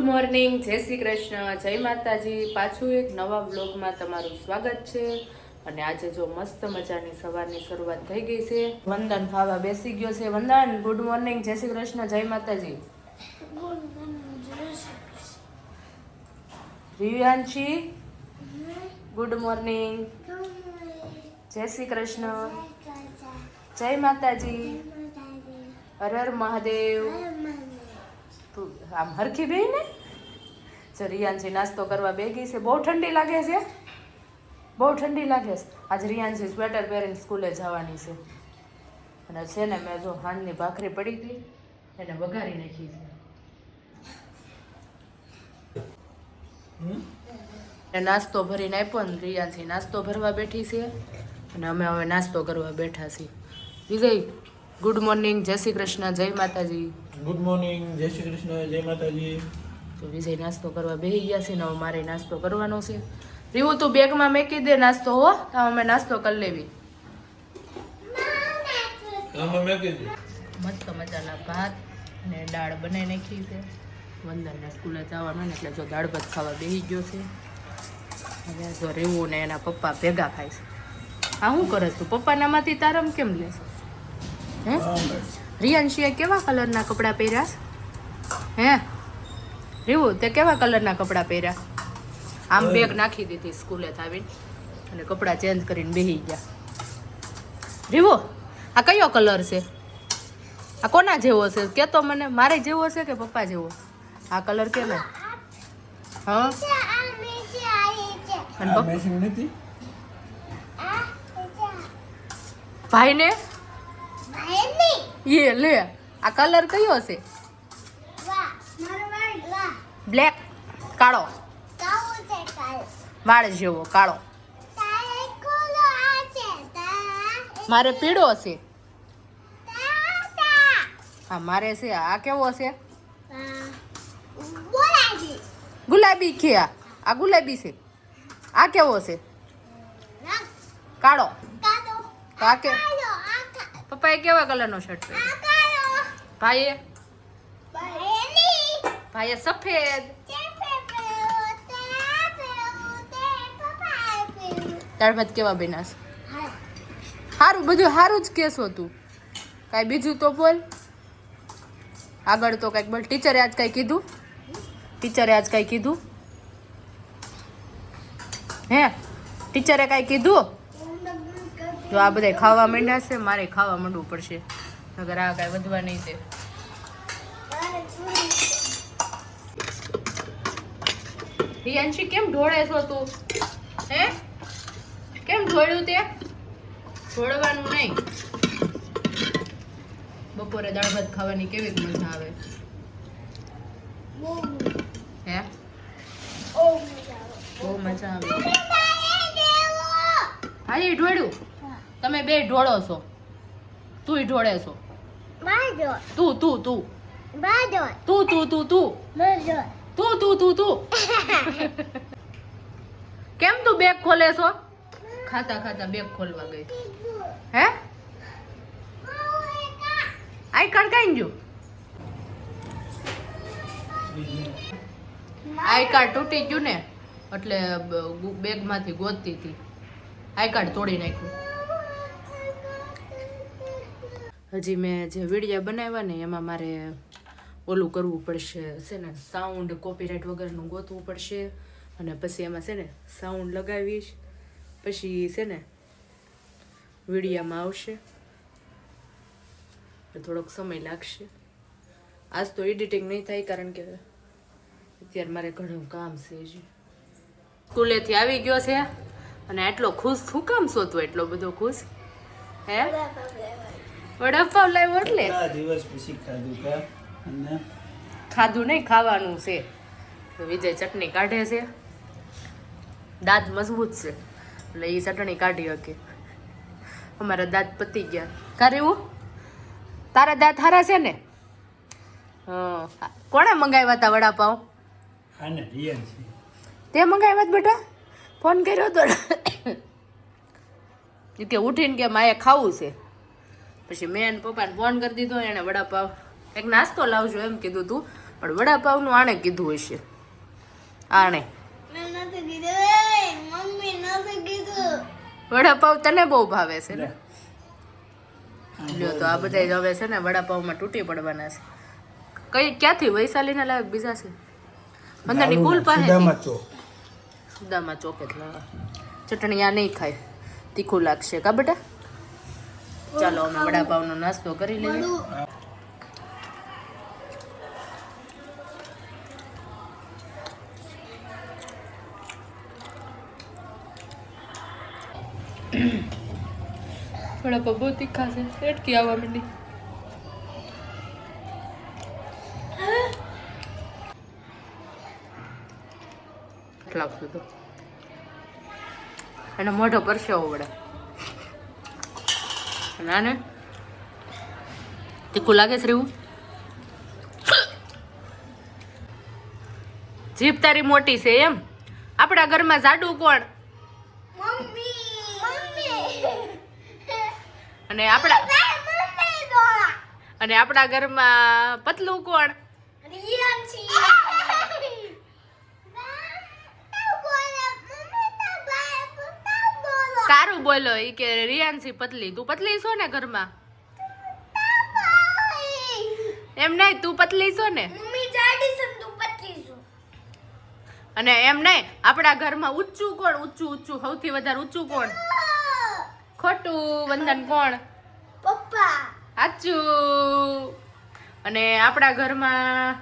Good morning જય શ્રી કૃષ્ણ. જય માતાજી. પાછું એક નવા બ્લોગમાં તમારું સ્વાગત છે. અને આજે જો મસ્ત મજાની સવારની શરૂઆત થઈ ગઈ છે. વંદન ખાવા બેસી ગયો છે. વંદન ગુડ મોર્નિંગ જય શ્રી કૃષ્ણ. જય માતાજી. રિવ્યાંશી ગુડ મોર્નિંગ જય શ્રી કૃષ્ણ. જય માતાજી. હર હર મહાદેવ. તું આમ હરખી બે ને? જો રિયાનજી નાસ્તો કરવા બેગી છે. બહુ ઠંડી લાગે છે? બહુ ઠંડી લાગે છે? આજે રિયાનજી સ્વેટર પહેરીને સ્કૂલે જવાની છે. અને છે ને મેં જો હાંજની ભાખરી પડી હતી એને વઘારી નાખી છે. નાસ્તો ભરીને આપ્યો ને રિયાનજી નાસ્તો ભરવા બેઠી છે. અને અમે હવે નાસ્તો કરવા બેઠા છીએ. વિજય ગુડ મોર્નિંગ જય શ્રી કૃષ્ણ જય માતાજી ગુડ મોર્નિંગ જય શ્રી કૃષ્ણ જય માતાજી તો વિજય નાસ્તો કરવા બેસી ગયા છે ને હવે મારે નાસ્તો કરવાનો છે. રીવું તું બેગમાં મેકી દે નાસ્તો હો તો અમે નાસ્તો કરી લેવી. મસ્ત મજાના ભાત ને દાળ બનાવી નાખી છે. વંદનને સ્કૂલે જવાનું ને એટલે જો દાળ ભાત ખાવા બેસી ગયો છે. હવે જો રીવું ને એના પપ્પા ભેગા ખાય છે. આ શું કરે તું? પપ્પાનામાંથી તારમ કેમ લેશે હે? રિયાંશીએ કેવા કલરના કપડાં પહેર્યા? હે? રીવું તે કેવા કલરના કપડાં પહેર્યા? આમ બેગ નાખી દીધી સ્કૂલે થાવીને અને કપડાં ચેન્જ કરીને બેસી ગયા. રીવો આ કયો કલર છે? આ કોના જેવો છે? કે તો મને મારે જેવો છે કે પપ્પા જેવો? આ કલર કેનો? હા? ભાઈને? એ લે. આ કલર કયો છે? બ્લેક કાળો. વાળ જેવો કાળો. મારે પીળો છે. હા મારે છે. આ કેવો છે? ગુલાબી છે આ. ગુલાબી છે. આ કેવો છે? કાળો. તો આ કે પપ્પાએ કેવા કલરનો શર્ટ પહેર્યો? ભાઈએ? ભાઈએ સફેદ. દાળ ભાત કેવા બનાસ સારું બધું સારું જ કેસ તું. કાંઈ બીજું તો બોલ. આગળ તો કાંઈક બોલ. ટીચરે આજ કાંઈ કીધું? ટીચરે આજ કાંઈ કીધું? હે? ટીચરે કાંઈ કીધું? જો આ બધા ખાવા માંડ્યા છે મારે ખાવા માંડવું પડશે. અગર આ કાંઈ વધવા નહીં દે. રિયાંશી કેમ ઢોળે છો તું? હે? કેમ ઢોળ્યું તે? ઢોળવાનું નહીં. બપોરે દાળ ભાત ખાવાની કેવી મજા આવે? હે? બહુ મજા આવે. હા એ ઢોળ્યું. તમે બે ઢોળો છો. તું ઢોળે છો. તું તું તું. તું તું તું તું. તું તું તું તું. કેમ તું બેગ ખોલે છો? ખાતા ખાતા બેગ ખોલવા ગઈ. હે? આઈ કાર્ડ કઈ ગયું આઈ કાર્ડ તૂટી ગયું ને એટલે બેગમાંથી ગોતતી હતી. આઈ કાર્ડ તોડી નાખ્યું. હજી મેં જે વીડિયો બનાવ્યા ને એમાં મારે ઓલું કરવું પડશે, છે ને સાઉન્ડ કોપીરાઇટ વગરનું ગોતવું પડશે. અને પછી એમાં, છે ને સાઉન્ડ લગાવીશ. પછી, છે ને, વિડીયામાં આવશે. થોડોક સમય લાગશે. આજ તો એડિટિંગ નહીં થાય કારણ કે અત્યારે મારે ઘણું કામ છે હજી. સ્કૂલેથી આવી ગયો છે અને આટલો ખુશ, શું કામ છો એટલો બધો ખુશ? હે? વડાપાવ લાવ્યો એટલે દિવસ પછી ખાધું કે? અને? ખાધું નહીં ખાવાનું છે. તો વિજય ચટણી કાઢે છે. દાંત મજબૂત છે. એટલે એ ચટણી કાઢી શકે અમારા દાંત પતી ગયા. કારે એવું? તારા દાંત હારા છે ને? કોણે મંગાવ્યા હતા વડાપાવ? તે મંગાવ્યા હતા બેટા? ફોન કર્યો હતો કે ઉઠીને કે માએ ખાવું છે. પછી મેં એને પપ્પાને ફોન કરી દીધો એણે વડાપાવ એક નાસ્તો લાવજો એમ કીધું તું. પણ વડાપાવનું આણે કીધું હશે. આણે. વડાપાવ તને બહુ ભાવે છે ને? જો તો આ બધા હવે છે ને વડાપાવમાં તૂટી પડવાના છે. કઈ ક્યાંથી વૈશાલીના લાયક બીજા છે? મંદરની પુલ પાસે સુદામા ચોક. જ ચટણી આ નહીં ખાય. તીખું લાગશે. કા બેટા? ચાલો અમે વડાપાવનો નાસ્તો કરી લઈએ. વડાપાવ બહુ તીખા છે. એટકી આવવા માંડી. લાગતું હતું. અને મોઢો પરસેવો વડે. અને આને તીખું લાગે છે જીભ તારી મોટી છે એમ. આપણા ઘરમાં જાડું કોણ? અને આપણા અને આપણા ઘરમાં પતલું કોણ? તારું બોલો ઈ કે રિયાન્સી પતલી. તું પતલી છો ને ઘરમાં? એમ નહીં તું પતલી છો ને? અને એમ નહીં આપણા ઘરમાં ઊંચું કોણ? ઊંચું ઊંચું સૌથી વધારે ઊંચું કોણ? ખોટું વંદન કોણ? પપ્પા. સાચું. અને આપણા ઘરમાં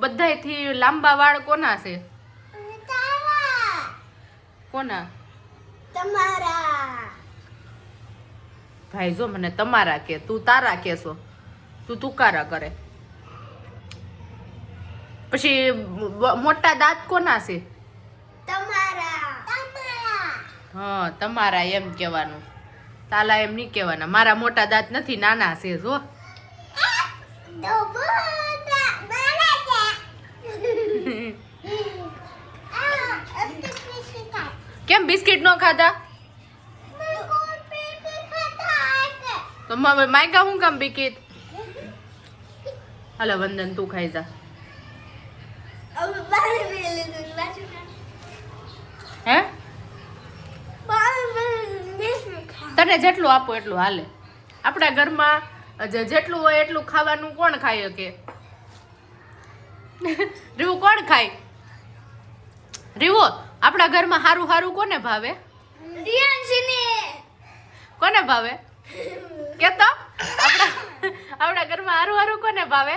બધાયથી લાંબા વાળ કોના છે? કોના? તમારા. ભાઈ જો મને તમારા કે તું તારા કેસો તું તુકારા કરે. પછી મોટા દાંત કોના છે? તમારા. હા તમારા એમ કહેવાનું. તાલા એમ નહીં કહેવાના. મારા મોટા દાંત નથી નાના છે જો તો બોતા મારા છે આ અસ્તિ પીસી ખાય કેમ બિસ્કિટ નો ખાધા? તો માયકા હું કામ બિકિટ હાલો વંદન તું ખાઈ જા. હે? તને જેટલું આપો એટલું હાલે. આપણા ઘરમાં જે- જેટલું હોય એટલું ખાવાનું કોણ ખાય કે રીવું કોણ ખાય? રીવો? આપણા ઘરમાં હારું હારું કોને ભાવે? કોને ભાવે? કેતો? આપણા આપણા ઘરમાં હારું હારું કોને ભાવે?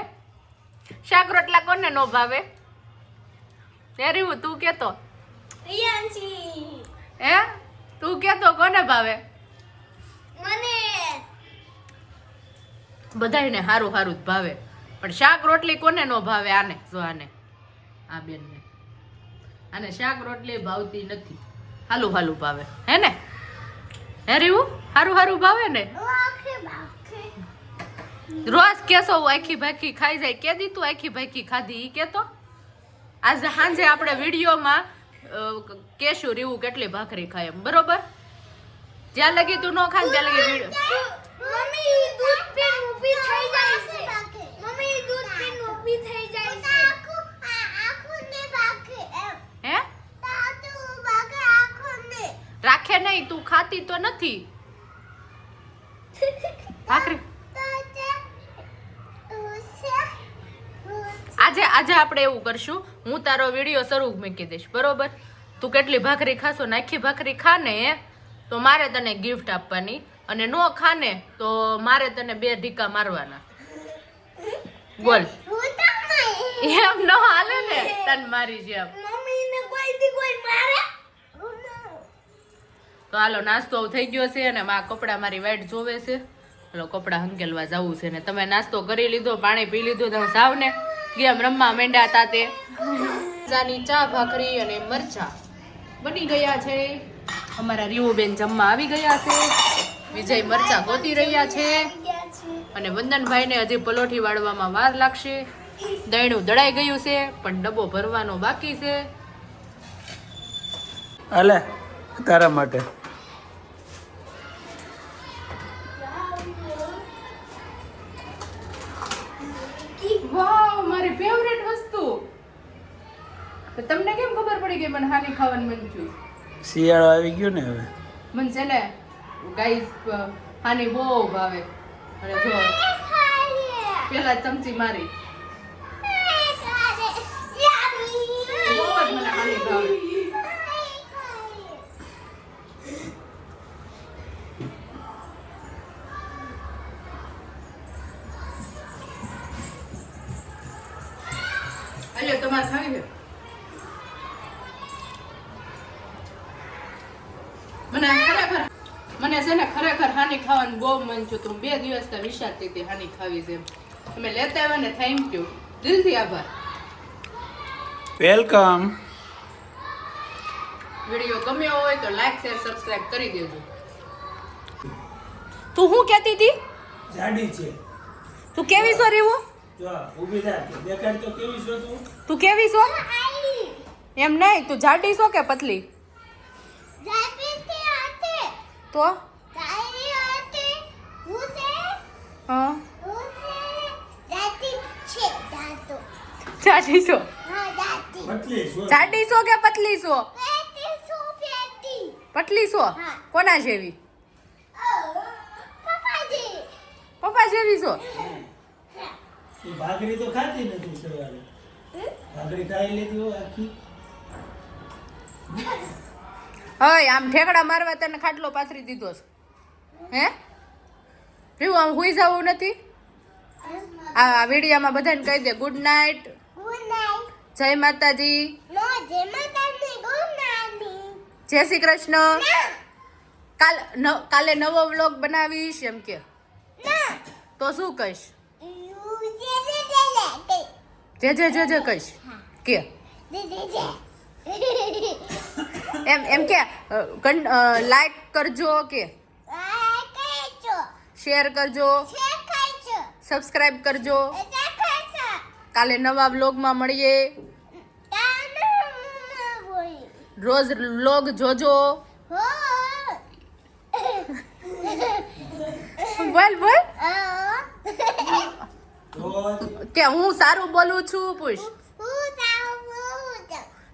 શાક રોટલા કોને નો ભાવે? હે રીવું તું કેતો? હે? તું કેતો કોને ભાવે? મને. બધાયને હારું હારું જ ભાવે. પણ શાક રોટલી કોને નો ભાવે આને જો આને? આ બેનને. આને શાક રોટલી ભાવતી નથી. હાલું હાલું ભાવે. હે ને? હે રીવું હારું હારું ભાવે ને? રોજ કેસો આખી ભાખી ખાઈ જાય. કે દી તું આખી ભાખી ખાધી? ઈ કેતો? આજે સાંજે આપણે વિડીયોમાં કેશું રીવું કેટલી ભાખરી ખાય એમ. બરોબર? જ્યાં લગી તું ન ખાય ત્યાં લગી વીડિયો મમ્મી દૂધ પીને ઊભી થઈ જાય છે મમ્મી દૂધ પીને ઊભી થઈ જાય છે આખું આખું ને બાકે એમ હે તાતું બાકે આખું ને રાખે નહીં તું ખાતી તો નથી. ભાખરી. આજે આજે આપણે એવું કરશું હું તારો વીડિયો શરૂ મૂકી દઈશ બરોબર? તું કેટલી ભાખરી ખાશો ને આખી ભાખરી ખાને તો મારે તને ગિફ્ટ આપવાની. અને નો ખાને તો મારે તને બે ઢીકા મારવાના. બોલ. એમ ન હાલે ને તન મારી જેમ. મમ્મી ને કોઈ દી કોઈ મારે? તો હાલો, નાસ્તો થઈ ગયો છે અને મા કપડા મારી વાઈટ જોવે છે. હાલો, કપડાં હંકેલવા જવું છે ને તમે નાસ્તો કરી લીધો, પાણી પી લીધું તમે સાવ ને ગેમ રમવા મેંડા હતા તે. ચા, ભાખરી અને મરચા બની ગયા છે. અમારા રીવુબેન જમવા આવી ગયા છે. વિજય મરચા ગોતી રહ્યા છે. અને વંદનભાઈને હજી પલોઠી વાળવામાં વાર લાગશે. દહીણું દળાઈ ગયું છે, પણ ડબ્બો ભરવાનો બાકી છે. હાલે, તારા માટે. તો તમને કેમ ખબર પડી કે મને હાની ખાવાનું મન છું શિયાળો આવી ગયો ને હવે. મને છે ને ગાઈસ હાની બહુ ભાવે. અને જો પેલા ચમચી મારી. મન છે તો હું દિવસ દિવસથી વિચારતી હતી હાની ખાવી છે તમે લેતા આવ્યા ને થેન્ક યુ દિલથી આભાર. વેલકમ વીડિયો ગમ્યો હોય તો લાઈક શેર સબસ્ક્રાઇબ કરી દેજો. તું શું કહેતી હતી? જાડી છે. તું કેવી છો રેવું? જો ઊભી થા દેખાડ તો કેવી છો તું? તું કેવી છો? એમ નહીં તું જાડી છો કે પતલી? તો? જાડી છો જાડી છો કે પતલી છો પતલી છો કોના જેવી? પપ્પા જેવી છો? ભાગરી તો ખાતી નથી સવારે ભાગરી ખાઈ લેતી હોય આખી. હય આમ ઠેકડા મારવા તને ખાટલો પાથરી દીધો છે. હે? રીવું આમ હુઈ જવું નથી? આ વિડીયામાં બધાને કહી દે ગુડ નાઇટ જય માતાજી. જય શ્રી કૃષ્ણ. કાલ કાલે નવો વ્લોગ બનાવીશ એમ કે. તો શું કહીશ? જે જે જે જે કહીશ. કે. એમ એમ કે લાઈક કરજો કે. શેર કરજો. સબસ્ક્રાઇબ કરજો. કાલે નવા વ્લોગમાં મળીએ. રોજ વ્લોગ જોજો. બોલ બોલ. કે હું સારું બોલું છું પૂછ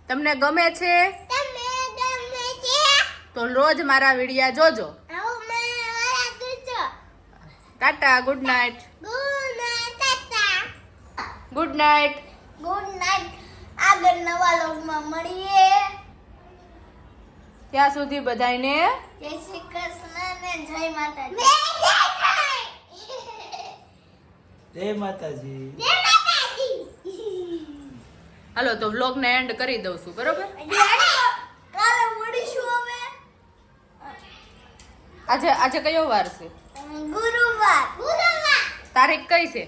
તમને ગમે છે? તો રોજ મારા વિડિયા જોજો. Tata good night. Good night good night આગળ નવા લોગમાં મળીએ. ત્યાં સુધી બધાને જય શ્રી કૃષ્ણ ને જય માતાજી. જય માતાજી. હાલો તો વ્લોગને એન્ડ કરી દઉં છું બરોબર? કાલે મળીશું અમે આજે આજે કયો વાર છે? ગુરુવાર ગુરુવાર. તારીખ કઈ છે?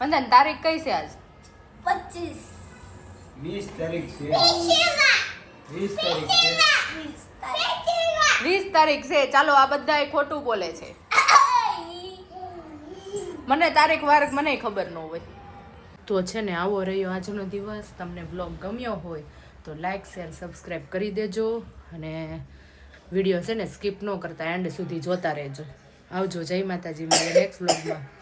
વંદન તારીખ કઈ છે આજ? પચીસ. વીસ તારીખ છે. વીસ તારીખ છે. વીસ તારીખ. છે. ચાલો આ બધા ખોટું બોલે છે. મને તારીખ વાર મને ખબર ન હોય. તો છે ને આવો રહ્યો આજનો દિવસ. તમને બ્લોગ ગમ્યો હોય તો લાઈક શેર સબસ્ક્રાઈબ કરી દેજો. અને વીડિયો છે ને સ્કીપ ન કરતા. એન્ડ સુધી જોતા રહેજો. આવજો. જય માતાજી મારે નેક્સ્ટ બ્લોગમાં